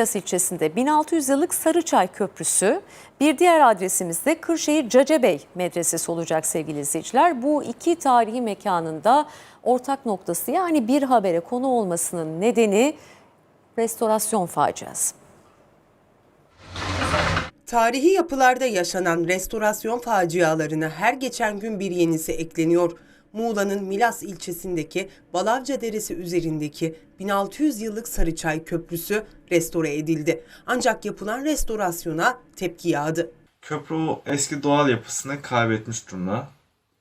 Milas ilçesinde 1600 yıllık Sarıçay Köprüsü, bir diğer adresimiz de Kırşehir Cacebey Medresesi olacak sevgili izleyiciler. Bu iki tarihi mekanında ortak noktası yani bir habere konu olmasının nedeni restorasyon faciası. Tarihi yapılarda yaşanan restorasyon facialarına her geçen gün bir yenisi ekleniyor. Muğla'nın Milas ilçesindeki Balavca Deresi üzerindeki 1600 yıllık Sarıçay Köprüsü restore edildi. Ancak yapılan restorasyona tepki yağdı. Köprü eski doğal yapısını kaybetmiş durumda.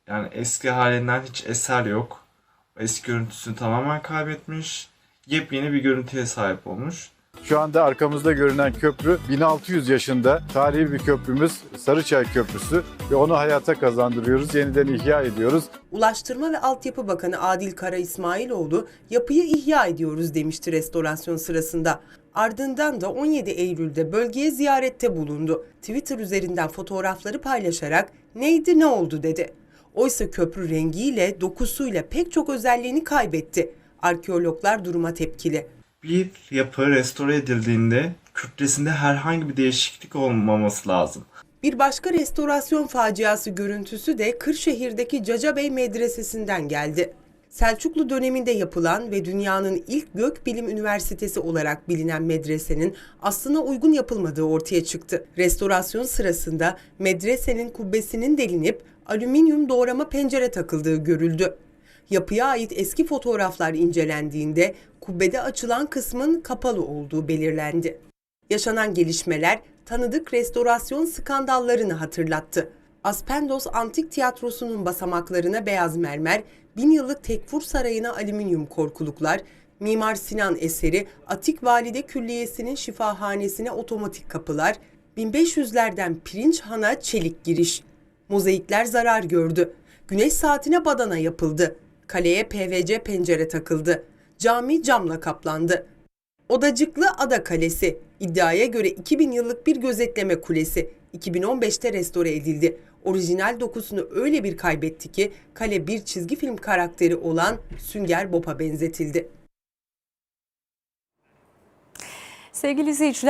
Yani eski halinden hiç eser yok. Eski görüntüsünü tamamen kaybetmiş. Yepyeni bir görüntüye sahip olmuş. Şu anda arkamızda görünen köprü 1600 yaşında tarihi bir köprümüz Sarıçay Köprüsü ve onu hayata kazandırıyoruz, yeniden ihya ediyoruz. Ulaştırma ve Altyapı Bakanı Adil Kara İsmailoğlu yapıyı ihya ediyoruz demişti restorasyon sırasında. Ardından da 17 Eylül'de bölgeye ziyarette bulundu. Twitter üzerinden fotoğrafları paylaşarak neydi ne oldu dedi. Oysa köprü rengiyle, dokusuyla pek çok özelliğini kaybetti. Arkeologlar duruma tepkili. Bir yapı restore edildiğinde kütlesinde herhangi bir değişiklik olmaması lazım. Bir başka restorasyon faciası görüntüsü de Kırşehir'deki Cacabey Medresesi'nden geldi. Selçuklu döneminde yapılan ve dünyanın ilk gökbilim üniversitesi olarak bilinen medresenin aslına uygun yapılmadığı ortaya çıktı. Restorasyon sırasında medresenin kubbesinin delinip alüminyum doğrama pencere takıldığı görüldü. Yapıya ait eski fotoğraflar incelendiğinde kubbede açılan kısmın kapalı olduğu belirlendi. Yaşanan gelişmeler tanıdık restorasyon skandallarını hatırlattı. Aspendos Antik Tiyatrosu'nun basamaklarına beyaz mermer, bin yıllık Tekfur Sarayı'na alüminyum korkuluklar, Mimar Sinan eseri Atik Valide Külliyesi'nin şifahanesine otomatik kapılar, 1500'lerden pirinç hana çelik giriş. Mozaikler zarar gördü. Güneş saatine badana yapıldı. Kaleye PVC pencere takıldı. Cami camla kaplandı. Odacıklı Ada Kalesi. İddiaya göre 2000 yıllık bir gözetleme kulesi. 2015'te restore edildi. Orijinal dokusunu öyle bir kaybetti ki kale bir çizgi film karakteri olan Sünger Bob'a benzetildi. Sevgili izleyiciler